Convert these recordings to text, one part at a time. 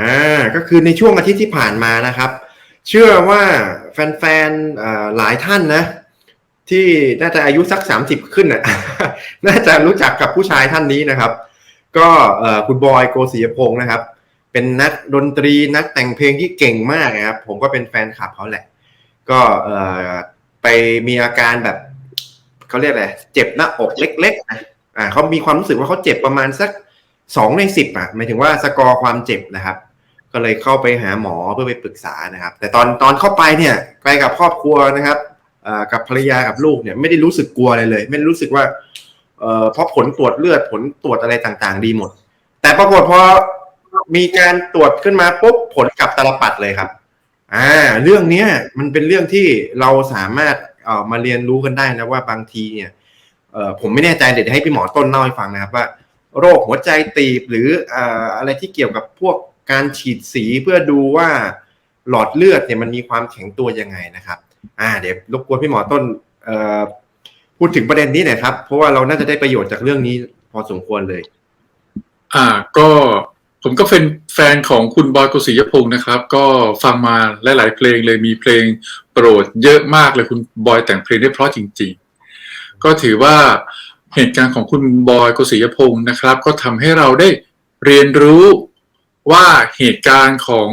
อ่าก็คือในช่วงอาทิตย์ที่ผ่านมานะครับ เชื่อว่าแฟนๆหลายท่านนะ ที่น่าจะอายุสักสามสิบขึ้นน่ะน่าจะรู้จักกับผู้ชายท่านนี้นะครับ ก็คุณบอยโกศิยพงศ์นะครับ เป็นนักดนตรีนักแต่งเพลงที่เก่งมากนะครับ ผมก็เป็นแฟนคลับเขาแหละ ก็ไปมีอาการแบบเขาเรียกอะไรเจ็บหน้าอกเล็กๆนะอ่าเขามีความรู้สึกว่าเขาเจ็บประมาณสัก สองในสิบอะหมายถึงว่าสกอร์ความเจ็บนะครับ ก็เลยเข้าไปหาหมอเพื่อไปปรึกษานะครับ แต่ตอนตอนเข้าไปเนี่ยไปกับครอบครัวนะครับกับภรรยากับลูกเนี่ยไม่ได้รู้สึกกลัวอะไรเลย ไม่ได้รู้สึกว่าเอ่อเพราะผลตรวจเลือดผลตรวจอะไรต่างๆ ดีหมด แต่ปรากฏพอมีการตรวจขึ้นมาปุ๊บผลกลับตลปัดเลยครับอ่าเรื่องเนี้ยมันเป็นเรื่องที่เราสามารถเอ่อมาเรียนรู้กันได้นะว่าบางทีเนี่ยเอ่อผมไม่แน่ใจเดี๋ยวให้พี่หมอต้นเล่าให้ฟังนะครับว่า โรคหัวใจตีบหรืออะไรที่เกี่ยวกับพวกการฉีดสีเพื่อดูว่าหลอดเลือดเนี่ยมันมีความแข็งตัวยังไงนะครับ อ่า เดี๋ยวรบกวนพี่หมอต้นพูดถึงประเด็นนี้หน่อยครับ เพราะว่าเราน่าจะได้ประโยชน์จากเรื่องนี้พอสมควรเลย อ่า ก็ผมก็เป็นแฟนของคุณบอยกุศิยพงศ์นะครับ ก็ฟังมาหลาย ๆ เพลงเลยมีเพลงโปรดเยอะมากเลยคุณบอยแต่งเพลงได้เพราะจริง ๆ ก็ถือว่า เหตุการณ์ของคุณบอยกุศิยพงศ์นะครับ ก็ทำให้เราได้เรียนรู้ว่าเหตุการณ์ของ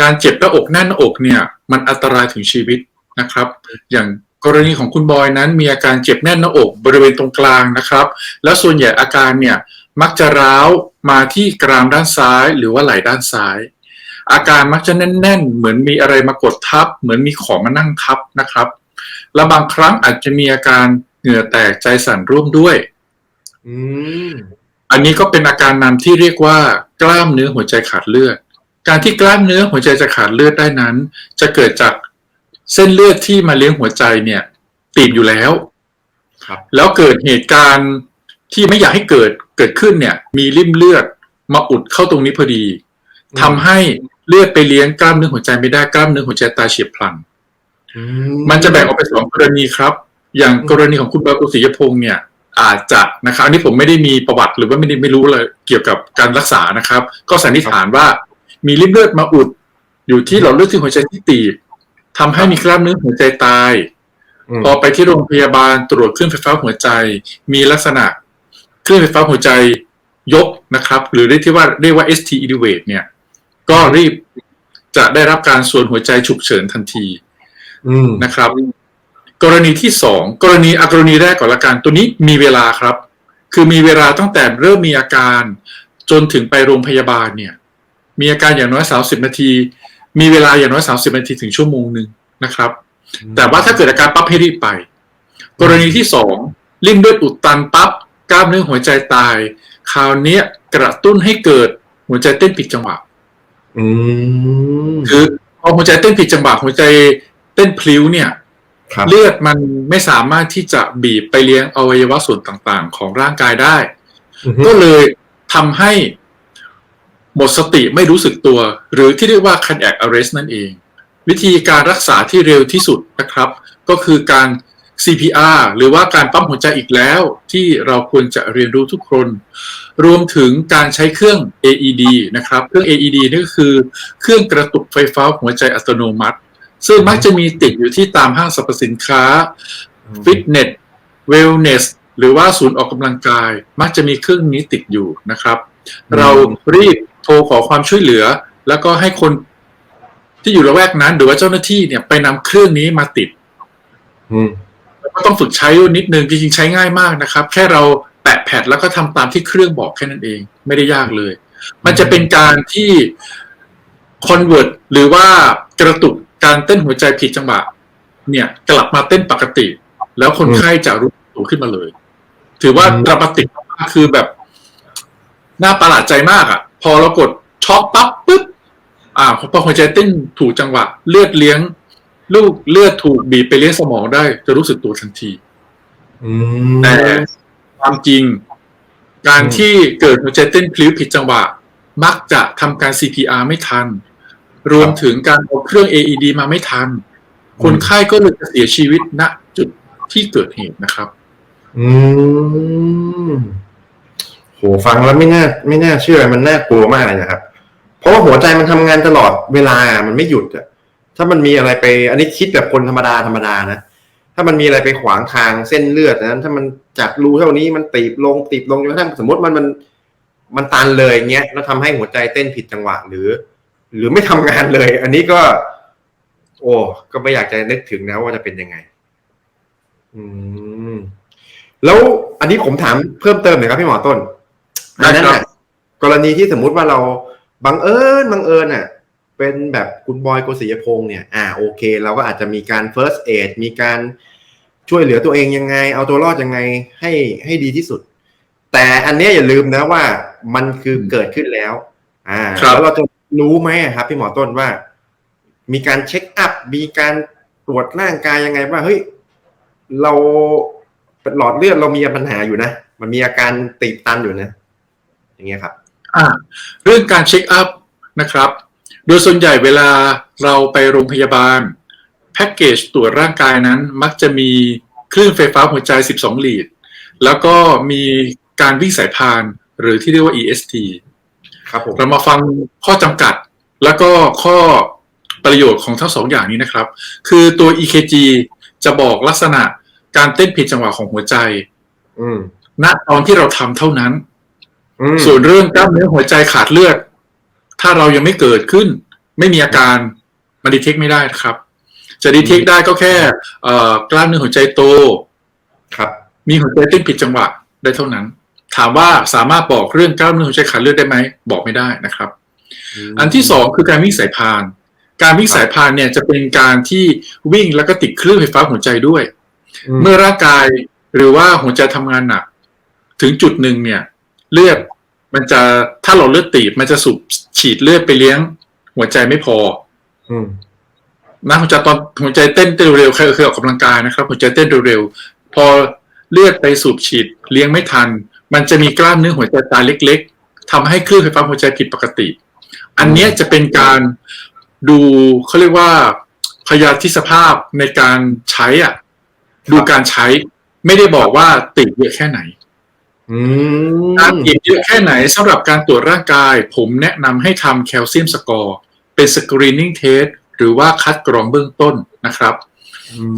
การเจ็บหน้าอกแน่นหน้าอกเนี่ย มันอันตรายถึงชีวิตนะครับ อย่างกรณีของคุณบอยนั้นมีอาการเจ็บแน่นหน้าอกบริเวณตรงกลางนะครับ แล้วส่วนใหญ่อาการเนี่ยมักจะร้าวมาที่กรามด้านซ้าย หรือว่าไหล่ด้านซ้าย อาการมักจะแน่น ๆ เหมือนมีอะไรมากดทับ เหมือนมีของมานั่งทับนะครับ และบางครั้งอาจจะมีอาการ เหงื่อแตกใจสั่นร่วมด้วยอืมอันนี้ก็เป็นอาการนำที่เรียกว่ากล้ามเนื้อหัวใจขาดเลือด การที่กล้ามเนื้อหัวใจจะขาดเลือดได้นั้น จะเกิดจากเส้นเลือดที่มาเลี้ยงหัวใจเนี่ยตีบอยู่แล้ว ครับ แล้วเกิดเหตุการณ์ที่ไม่อยากให้เกิดเกิดขึ้นเนี่ย มีริ่มเลือดมาอุดเข้าตรงนี้พอดีทำให้เลือดไปเลี้ยงกล้ามเนื้อหัวใจไม่ได้กล้ามเนื้อหัวใจตายเฉียบพลันอืมันจะแบ่งออกเป็นสองกรณีครับ อย่างกรณีของคุณบากุศิยพงศ์เนี่ยอาจจะนะครับอันนี้ผมไม่ได้มีประวัติหรือว่าไม่ได้ไม่รู้เลยเกี่ยวกับการรักษานะครับ ก็สันนิษฐานว่ามีริ่มเลือดมาอุด อยู่ที่หลอดเลือดที่หัวใจที่ตีบทำให้มีกล้ามเนื้อหัวใจตายอืมพอไปที่โรงพยาบาลตรวจคลื่นไฟฟ้าหัวใจ มีลักษณะคลื่นไฟฟ้าหัวใจยกนะครับ หรือเรียกที่ว่าเรียกว่า ST elevate เนี่ย ก็รีบจะได้รับการส่วนหัวใจฉุกเฉินทันทีอืมนะครับ กรณีที่สองกรณีอะกรณีแรกก่อนละกันตัวนี้มีเวลาครับ คือมีเวลาตั้งแต่เริ่มมีอาการ จนถึงไปโรงพยาบาลเนี่ย มีอาการอย่างน้อยสาสิบนาที มีเวลาอย่างน้อยสาสิบนาทีถึงชั่วโมงหนึ่งนะครับ แต่ว่าถ้าเกิดอาการปั๊บให้รีบไป กรณีที่สองริ่มเลือดอุดตันปั๊บกล้ามเนื้อหัวใจตาย คราวเนี้ยกระตุ้นให้เกิดหัวใจเต้นผิดจังหวะอืมคือพอหัวใจเต้นผิดจังหวะหัวใจเต้นพลิ้วเนี่ยครับ เลือดมันไม่สามารถที่จะบีบไปเลี้ยงอวัยวะส่วนต่างๆ ของร่างกายได้อือฮึก็เลยทำให้หมดสติไม่รู้สึกตัว หรือที่เรียกว่า cardiac arrest นั่นเอง วิธีการรักษาที่เร็วที่สุดนะครับ ก็คือการ CPR หรือว่าการปั๊มหัวใจอีกแล้ว ที่เราควรจะเรียนรู้ทุกคน รวมถึงการใช้เครื่อง AED นะครับ เครื่อง AED นี่ก็คือเครื่องกระตุกไฟฟ้าหัวใจอัตโนมัติ ซึ่งมักจะมีติดอยู่ที่ตามห้างสรรพสินค้า ฟิตเนส เวลเนส หรือว่าศูนย์ออกกำลังกาย มักจะมีเครื่องนี้ติดอยู่นะครับอืมเรารีบโทรขอความช่วยเหลือ แล้วก็ให้คนที่อยู่ละแวกนั้น หรือว่าเจ้าหน้าที่เนี่ยไปนำเครื่องนี้มาติดอืมก็ต้องฝึกใช้นิดนึงจริงๆใช้ง่ายมากนะครับ แค่เราแปะแพดแล้วก็ทำตามที่เครื่องบอกแค่นั้นเอง ไม่ได้ยากเลย มันจะเป็นการที่คอนเวิร์ตหรือว่ากระตุก การเต้นหัวใจผิดจังหวะเนี่ยกลับมาเต้นปกติ แล้วคนไข้จะรู้ตัวขึ้นมาเลย ถือว่าอืมดรามาติกมากคือแบบ น่าประหลาดใจมากอะ พอเรากดช็อกปั๊บปุ๊บอ่าพอหัวใจเต้นถูกจังหวะ เลือดเลี้ยง ลูกเลือดถูกบีบไปเลี้ยงสมองได้ จะรู้สึกตัวทันทีอืมแต่ความจริง การอืมที่เกิดหัวใจเต้นพลิ้วผิดจังหวะ มักจะทำการ CPR ไม่ทัน รวมถึงการเอาเครื่อง AED มาไม่ทัน คนไข้ก็เลยจะเสียชีวิตณจุดที่เกิดเหตุนะครับ อืมโหฟังแล้วไม่น่า ไม่น่าเชื่อมันน่ากลัวมากเลยนะครับ เพราะว่าหัวใจมันทำงานตลอดเวลามันไม่หยุดอะถ้ามันมีอะไรไป อันนี้คิดแบบคนธรรมดาธรรมดานะถ้ามันมีอะไรไปขวางทางเส้นเลือดนะถ้ามันจากรูเท่านี้มันตีบลงตีบลงจนกระทั่งสมมติมันมันมันตันเลยเงี้ยแล้วทำให้หัวใจเต้นผิดจังหวะหรือ หรือไม่ทำงานเลย อันนี้ก็ โอ้ก็ไม่อยากจะนึกถึงนะว่าจะเป็นยังไง อืม แล้วอันนี้ผมถามเพิ่มเติมหน่อยครับพี่หมอต้นได้อันนั้นครับน่ะกรณีที่สมมุติว่าเราบังเอิญบังเอิญน่ะ เป็นแบบคุณบอยโกศิยพงษ์เนี่ย อ่า โอเค เราก็อาจจะมีการ first aid มีการช่วยเหลือตัวเองยังไง เอาตัวรอดยังไงให้ให้ดีที่สุด แต่อันเนี้ยอย่าลืมนะว่ามันคือเกิดขึ้นแล้ว อ่าครับแล้วเราจะ รู้ไหมครับพี่หมอต้นว่า มีการเช็คอัพ มีการตรวจร่างกายยังไงว่าเฮ้ยเราหลอดเลือดเรามีปัญหาอยู่นะ มันมีอาการตีบตันอยู่นะ อย่างเงี้ยครับ อ่า เรื่องการเช็คอัพนะครับ โดยส่วนใหญ่เวลาเราไปโรงพยาบาล แพ็กเกจตรวจร่างกายนั้น มักจะมีคลื่นไฟฟ้าหัวใจ 12 ลีด แล้วก็มีการวิ่งสายพานหรือที่เรียกว่า EST ครับผมเรามาฟังข้อจำกัด แล้วก็ข้อประโยชน์ของทั้งสองอย่างนี้นะครับ คือตัว EKG จะบอกลักษณะการเต้นผิดจังหวะของหัวใจ อืมณตอนที่เราทำเท่านั้นอืมส่วนเรื่องกล้ามเนื้อหัวใจขาดเลือด ถ้าเรายังไม่เกิดขึ้น ไม่มีอาการมันดีเทคไม่ได้นะครับ จะดีเทคได้ก็แค่เอ่อกล้ามเนื้อหัวใจโตครับ มีหัวใจเต้นผิดจังหวะได้เท่านั้น ถามว่าสามารถบอกเรื่องกล้ามเนื้อหัวใจขาดเลือดได้ไหมบอกไม่ได้นะครับ อันที่สองคือการวิ่งสายพาน การวิ่งสายพานเนี่ยจะเป็นการที่วิ่งแล้วก็ติดคลื่นไฟฟ้าหัวใจด้วยอืมเมื่อร่างกายหรือว่าหัวใจทำงานหนัก ถึงจุดหนึ่งเนี่ย เลือดมันจะถ้าเราเลือดตีบมันจะสูบฉีดเลือดไปเลี้ยง หัวใจไม่พออืมนะหัวใจตอนหัวใจเต้นเต้นเร็วๆใครเคยออกกำลังกายนะครับ หัวใจเต้นเร็วๆพอเลือดไปสูบฉีดเลี้ยงไม่ทัน มันจะมีกล้ามเนื้อหัวใจตายเล็ก ๆทำให้คลื่นไฟฟ้าหัวใจผิดปกติ อันเนี้ยจะเป็นการดูเขาเรียกว่าพยาธิสภาพในการใช้อะ ดูการใช้ ไม่ได้บอกว่าติดเยอะแค่ไหนอืมการติดเยอะแค่ไหนสำหรับการตรวจร่างกาย ผมแนะนำให้ทำแคลเซียมสกอร์เป็นสกรีนนิ่งเทสหรือว่าคัดกรองเบื้องต้นนะครับ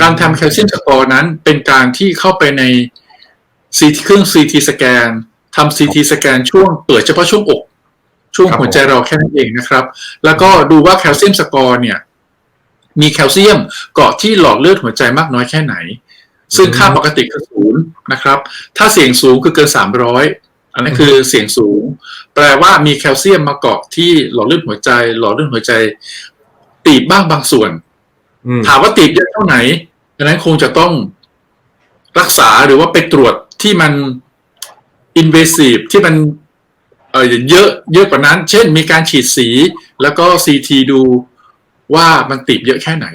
การทำแคลเซียมสกอร์นั้นเป็นการที่เข้าไปใน CT เครื่อง CT สแกนทำ CT สแกนช่วงเปิดเฉพาะช่วงอก ช่วงหัวใจเราแค่นั้นเองนะครับ แล้วก็ดูว่าแคลเซียมสกอร์เนี่ย มีแคลเซียมเกาะที่หลอดเลือดหัวใจมากน้อยแค่ไหน ซึ่งค่าปกติคือศูนย์นะครับ ถ้าเสี่ยงสูงคือเกินสามร้อยอันนั้นคือเสี่ยงสูง แปลว่ามีแคลเซียมมาเกาะที่หลอดเลือดหัวใจ หลอดเลือดหัวใจ ตีบบ้างบางส่วนอืมถามว่าติดเยอะเท่าไหนดังนั้นคงจะต้องรักษาหรือว่าไปตรวจ ที่มัน invasive ที่มันเออเยอะเยอะกว่านั้น เช่น มีการฉีดสีแล้วก็ CT ดูว่ามันติดเยอะแค่ไหน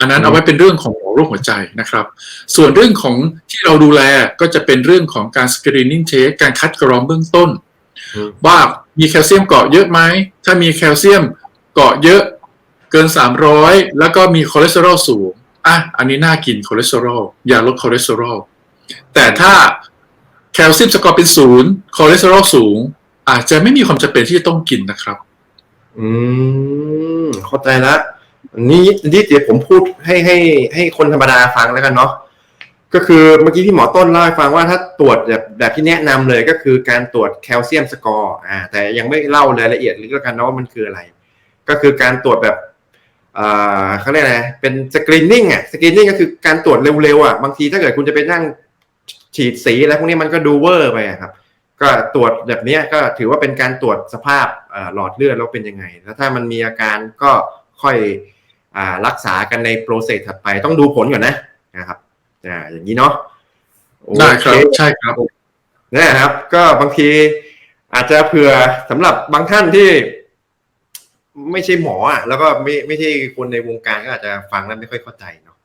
อันนั้นเอาไว้เป็นเรื่องของหมอโรคหัวใจนะครับ ส่วนเรื่องของที่เราดูแลก็จะเป็นเรื่องของการ screening test การคัดกรองเบื้องต้นอืมว่ามีแคลเซียมเกาะเยอะไหม ถ้ามีแคลเซียมเกาะเยอะเกิน 300 แล้วก็มีคอเลสเตอรอลสูงอะอันนี้น่ากินคอเลสเตอรอลยาลดคอเลสเตอรอล แต่ถ้าแคลเซียมสกอร์เป็นศูนย์คอเลสเตอรอลสูง อาจจะไม่มีความจำเป็นที่จะต้องกินนะครับ อืมเข้าใจละนี่นี่เดี๋ยวผมพูดให้ให้ให้คนธรรมดาฟังแล้วกันเนาะก็คือเมื่อกี้พี่หมอต้นเล่าให้ฟังว่าถ้าตรวจแบบแบบที่แนะนำเลยก็คือการตรวจแคลเซียมสกอร์อ่าแต่ยังไม่เล่ารายละเอียดลึกแล้วกันเนาะว่ามันคืออะไร ก็คือการตรวจแบบอ่าเขาเรียกอะไรเป็นสกรีนนิ่งอะสกรีนนิ่งก็คือการตรวจเร็วๆอะบางทีถ้าเกิดคุณจะไปนั่ง ฉีดสีอะไรพวกนี้มันก็ดูเวอร์ไปอะครับ ก็ตรวจแบบเนี้ยก็ถือว่าเป็นการตรวจสภาพเอ่อหลอดเลือดแล้วเป็นยังไง แล้วถ้ามันมีอาการก็ค่อยอ่ารักษากันในโปรเซสถัดไปต้องดูผลก่อนนะนะครับอ่าอย่างนี้เนาะโอเได้ครับใช่ครับนะครับ ก็บางทีอาจจะเผื่อสำหรับบางท่านที่ ไม่ใช่หมออะแล้วก็ไม่ไม่ใช่คนในวงการก็อาจจะฟังแล้วไม่ค่อยเข้าใจเนาะ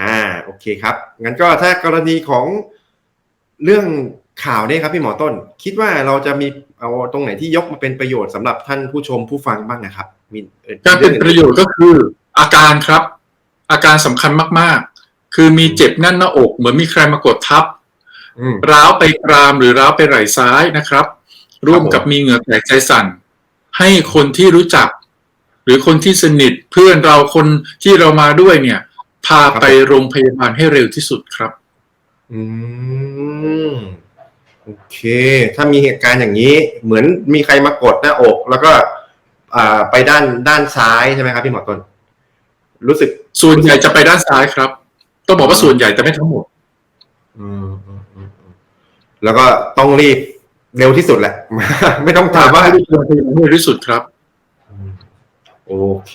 อ่าโอเคครับงั้นก็ถ้ากรณีของเรื่องข่าวเนี่ยครับพี่หมอต้น คิดว่าเราจะมีเอาตรงไหนที่ยกมาเป็นประโยชน์สำหรับท่านผู้ชมผู้ฟังบ้างนะครับมีอ่อการเป็นประโยชน์ก็คืออาการครับ อาการสำคัญมากๆ คือมีเจ็บแน่นหน้าอก เหมือนมีใครมากดทับอืมร้าวไปกรามหรือร้าวไปไหล่ซ้ายนะครับ ร่วมกับผมมีเหงื่อแตกใจสั่น ให้คนที่รู้จัก หรือคนที่สนิทเพื่อนเราคนที่เรามาด้วยเนี่ย พาไปโรงพยาบาลให้เร็วที่สุดครับ อืมโอเค ถ้ามีเหตุการณ์อย่างนี้ เหมือนมีใครมากดหน้าอก แล้วก็อ่าไปด้านด้านซ้ายใช่ไหมครับพี่หมอต้นรู้สึกส่วนใหญ่จะไปด้านซ้ายครับ ต้องบอกว่าส่วนใหญ่แต่ไม่ทั้งหมดอืมอืมอืมอืมแล้วก็ต้องรีบเร็วที่สุดแหละ ไม่ต้องถามว่าให้โรงพยาบาลให้เร็วที่สุดครับ โอเค